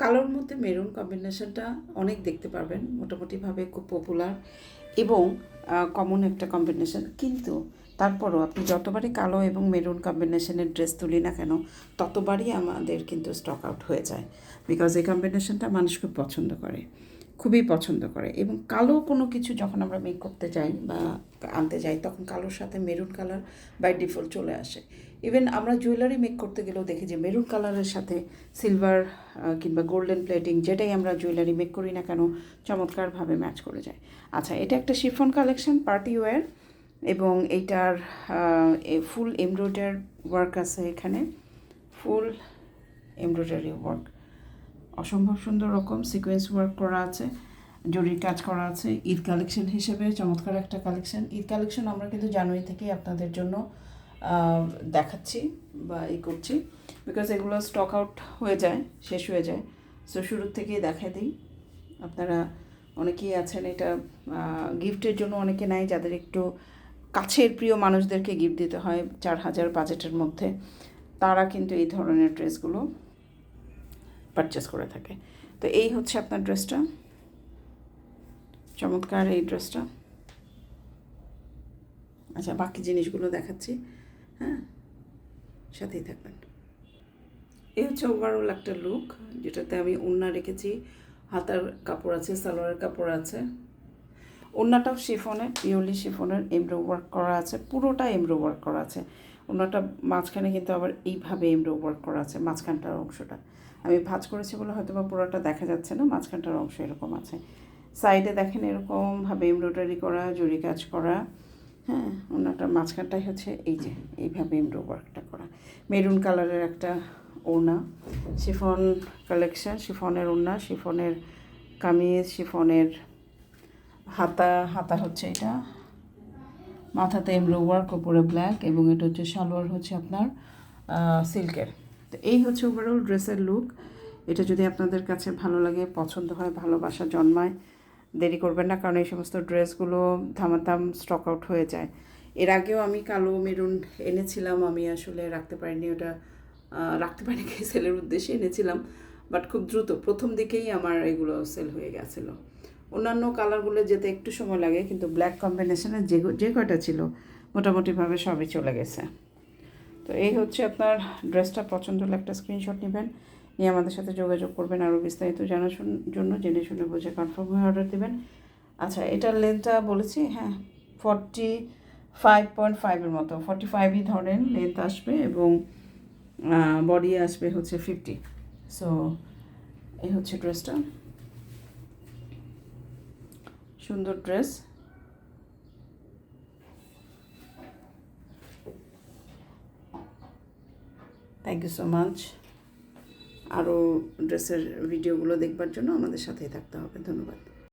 কালোর মধ্যে মেরুন কম্বিনেশনটা অনেক দেখতে পারবেন, মোটামুটিভাবে খুব পপুলার এবং কমন একটা কম্বিনেশন কিন্তু তারপরও আপনি যতবারই কালো এবং মেরুন কম্বিনেশনের ড্রেস তুলি না কেন, ততবারই আমাদের কিন্তু স্টক আউট হয়ে যায়। বিকজ এই কম্বিনেশনটা মানুষ খুব পছন্দ করে। খুবই পছন্দ করে এবং কালো কোনো কিছু যখন আমরা মেক করতে যাই বা আনতে যাই, তখন কালোর সাথে মেরুন কালার বাই ডিফল্ট চলে আসে। ইভেন আমরা জুয়েলারি মেক করতে গেলেও দেখি যে মেরুন কালারের সাথে সিলভার কিংবা গোল্ডেন প্লেটিং যেটাই আমরা জুয়েলারি মেক করি না কেন, চমৎকারভাবে ম্যাচ করে যায়। আচ্ছা এটা একটা শিফন কালেকশন পার্টি ওয়্যার এবং এইটার ফুল এমব্রয়ডার ওয়ার্ক আছে এখানে। ফুল এমব্রয়ডারি ওয়ার্ক অসম্ভব সুন্দর রকম সিকোয়েন্স ওয়ার্ক করা আছে, জরির কাজ করা আছে, ঈদ কালেকশন হিসেবে চমৎকার একটা কালেকশন ঈদ কালেকশন আমরা কিন্তু জানুয়ারি থেকেই আপনাদের জন্য দেখাচ্ছি বা ই করছি। বিকজ এগুলো স্টক আউট হয়ে যায়, শেষ হয়ে যায়। সো শুরুর থেকেই দেখাই দিই। আপনারা অনেকেই আছেন এটা গিফটের জন্য অনেকে নাই, যাদের একটু কাছের প্রিয় মানুষদেরকে গিফট দিতে হয়, চার হাজার বাজেটের মধ্যে। তারা কিন্তু এই ধরনের ড্রেসগুলো পারচেস করে থাকে। তো এই হচ্ছে আপনার ড্রেসটা। চমৎকার এই ড্রেসটা। আচ্ছা বাকি জিনিসগুলো দেখাচ্ছি। হ্যাঁ সাথেই থাকবেন। এই হচ্ছে ওভারঅল একটা লুক যেটাতে আমি উন্না রেখেছি। হাতার কাপড় আছে, সালোয়ারের কাপড় আছে। ওড়নাটাও শিফনের পিওরলি শিফনের এমব্রো ওয়ার্ক করা আছে, পুরোটা এমব্রো ওয়ার্ক করা আছে। ওড়নাটা মাঝখানে কিন্তু আবার এইভাবে এমব্রো ওয়ার্ক করা আছে, মাঝখানটার অংশটা। আমি ভাঁজ করেছি বলে হয়তো বা পুরোটা দেখা যাচ্ছে না, মাঝখানটার অংশ এরকম আছে। সাইডে দেখেন এরকমভাবে এমব্রয়ডারি করা, জরি কাজ করা হ্যাঁ ওনাটার মাঝখানটাই হচ্ছে এই যে, এইভাবে এমব্রো ওয়ার্কটা করা। মেরুন কালারের একটা ওড়না, শিফন কালেকশন শিফনের ওড়না, শিফনের কামিজ, শিফনের হাতা হাতা হচ্ছে এটা। মাথাতে এমব্রো ওয়ার্ক, ওপরে ব্ল্যাক, এবং এটা হচ্ছে সালোয়ার হচ্ছে আপনার সিল্কের। তো এই হচ্ছে ওভারঅল ড্রেসের লুক এটা যদি আপনাদের কাছে ভালো লাগে, পছন্দ হয়, ভালোবাসা জন্মায়, দেরি করবেন না, কারণ এই সমস্ত ড্রেসগুলো ধামাধাম স্টক আউট হয়ে যায়। এর আগেও আমি কালো মেরুন এনেছিলাম, আমি আসলে রাখতে পারিনি ওটা রাখতে পারিনি সেলের উদ্দেশ্যে এনেছিলাম বাট খুব দ্রুত। প্রথম দিকেই আমার এগুলো সেল হয়ে গেছিল। অন্যান্য কালারগুলো যেতে একটু সময় লাগে, কিন্তু ব্ল্যাক কম্বিনেশনের যে যে কয়টা ছিল, মোটামুটিভাবে সবই চলে গেছে। তো এই হচ্ছে আপনার ড্রেসটা পছন্দ হলে একটা স্ক্রিনশট নেবেন, নিয়ে আমাদের সাথে যোগাযোগ করবেন, আরও বিস্তারিত জানার জন্য জেনে শুনে বুঝে কনফার্ম হয়ে অর্ডার দেবেন। আচ্ছা এটার লেন্থটা বলেছি হ্যাঁ ফর্টি ফাইভ পয়েন্ট ফাইভের মতো ফর্টি ফাইভই ধরেন লেন্থ আসবে এবং বডি আসবে হচ্ছে ফিফটি সো এই হচ্ছে ড্রেসটা সুন্দর dress. Thank you so much আরও ড্রেসের ভিডিওগুলো দেখবার জন্য আমাদের সাথেই থাকতে হবে। ধন্যবাদ।